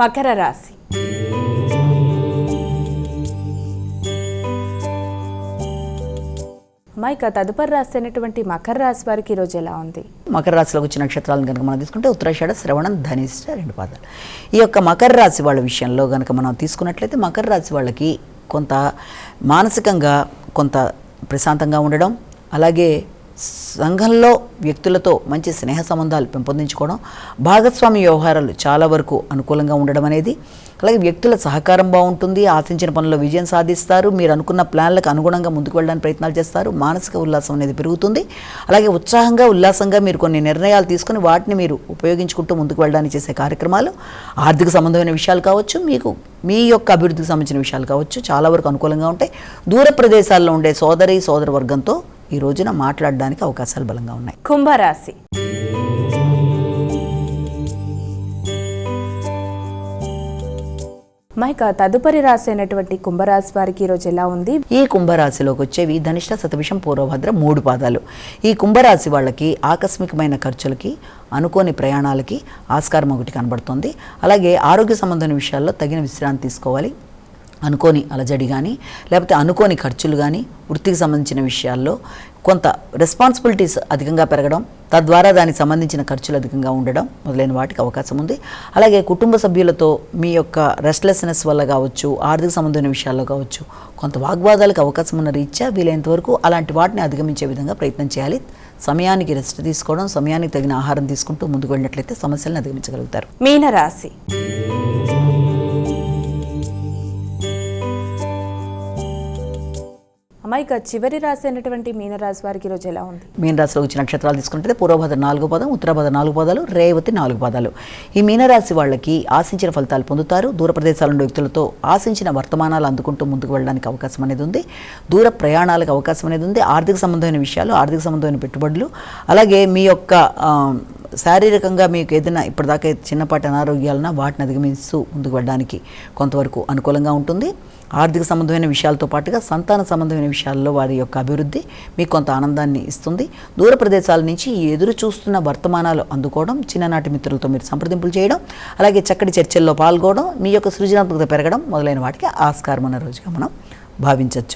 మకర రాశి. అమ్మా ఇక తదుపరి రాశి అయినటువంటి మకర రాశి వారికి ఈరోజు ఎలా ఉంది? మకర రాశిలోకి వచ్చిన నక్షత్రాలను కనుక మనం తీసుకుంటే ఉత్తరాషాఢ శ్రవణం ధనిష్ట రెండు పాదాలు. ఈ యొక్క మకర రాశి వాళ్ళ విషయంలో కనుక మనం తీసుకున్నట్లయితే మకర రాశి వాళ్ళకి కొంత మానసికంగా కొంత ప్రశాంతంగా ఉండడం అలాగే సంఘంలో వ్యక్తులతో మంచి స్నేహ సంబంధాలు పెంపొందించుకోవడం భాగస్వామి వ్యవహారాలు చాలా వరకు అనుకూలంగా ఉండడం అనేది అలాగే వ్యక్తుల సహకారం బాగుంటుంది ఆశించిన పనుల్లో విజయం సాధిస్తారు మీరు అనుకున్న ప్లాన్లకు అనుగుణంగా ముందుకు వెళ్ళడానికి ప్రయత్నాలు చేస్తారు మానసిక ఉల్లాసం అనేది పెరుగుతుంది. అలాగే ఉత్సాహంగా ఉల్లాసంగా మీరు కొన్ని నిర్ణయాలు తీసుకొని వాటిని మీరు ఉపయోగించుకుంటూ ముందుకు వెళ్ళడానికి చేసే కార్యక్రమాలు ఆర్థిక సంబంధమైన విషయాలు కావచ్చు మీకు మీ యొక్క అభివృద్ధికి సంబంధించిన విషయాలు కావచ్చు చాలా వరకు అనుకూలంగా ఉంటాయి. దూర ప్రదేశాల్లో ఉండే సోదరి సోదర వర్గంతో ఈ రోజున మాట్లాడడానికి అవకాశాలు బలంగా ఉన్నాయి. కుంభరాశి. ఇక తదుపరి రాశి అయినటువంటి కుంభరాశి వారికి ఈరోజు ఎలా ఉంది? ఈ కుంభరాశిలోకి వచ్చేవి ధనిష్ట శతభిషం పూర్వభద్ర మూడు పాదాలు. ఈ కుంభరాశి వాళ్ళకి ఆకస్మికమైన ఖర్చులకి అనుకోని ప్రయాణాలకి ఆస్కారం ఒకటి కనబడుతుంది. అలాగే ఆరోగ్య సంబంధమైన విషయాల్లో తగిన విశ్రాంతి తీసుకోవాలి. అనుకోని అలజడి కానీ లేకపోతే అనుకోని ఖర్చులు కానీ వృత్తికి సంబంధించిన విషయాల్లో కొంత రెస్పాన్సిబిలిటీస్ అధికంగా పెరగడం తద్వారా దానికి సంబంధించిన ఖర్చులు అధికంగా ఉండడం మొదలైన వాటికి అవకాశం ఉంది. అలాగే కుటుంబ సభ్యులతో మీ యొక్క రెస్ట్లెస్నెస్ వల్ల కావచ్చు ఆర్థిక సంబంధమైన విషయాల్లో కావచ్చు కొంత వాగ్వాదాలకు అవకాశం ఉన్న రీత్యా వీలైనంత వరకు అలాంటి వాటిని అధిగమించే విధంగా ప్రయత్నం చేయాలి. సమయానికి రెస్ట్ తీసుకోవడం సమయానికి తగిన ఆహారం తీసుకుంటూ ముందుకు వెళ్ళినట్లయితే సమస్యలను అధిగమించగలుగుతారు. మీనరాశి. అమ్మా చివరి రాశి అయినటువంటి మీనరాశి వారికి ఈరోజు ఎలా ఉంది? మీనరాశిలో వచ్చిన నక్షత్రాలు తీసుకుంటే పూర్వభద్ర నాలుగు పదం ఉత్తరభద్ర నాలుగు పదాలు రేవతి నాలుగు పదాలు. ఈ మీనరాశి వాళ్ళకి ఆశించిన ఫలితాలు పొందుతారు. దూర ప్రదేశాల నుండి వ్యక్తులతో ఆశించిన వర్తమానాలు అందుకుంటూ ముందుకు వెళ్ళడానికి అవకాశం అనేది ఉంది. దూర ప్రయాణాలకు అవకాశం అనేది ఉంది. ఆర్థిక సంబంధమైన విషయాలు ఆర్థిక సంబంధమైన పెట్టుబడులు అలాగే మీ యొక్క శారీరకంగా మీకు ఏదైనా ఇప్పటిదాకా చిన్నపాటి అనారోగ్యాలన్నా వాటిని అధిగమిస్తూ ముందుకు వెళ్ళడానికి కొంతవరకు అనుకూలంగా ఉంటుంది. ఆర్థిక సంబంధమైన విషయాలతో పాటుగా సంతాన సంబంధమైన విషయాల్లో వారి యొక్క అభివృద్ధి మీకు కొంత ఆనందాన్ని ఇస్తుంది. దూర ప్రదేశాల నుంచి ఎదురు చూస్తున్న వర్తమానాలు అందుకోవడం చిన్ననాటి మిత్రులతో మీరు సంప్రదింపులు చేయడం అలాగే చక్కటి చర్చల్లో పాల్గొనడం మీ యొక్క సృజనాత్మకత పెరగడం మొదలైన వాటికి ఆస్కారం ఉన్న రోజుగా మనం భావించవచ్చు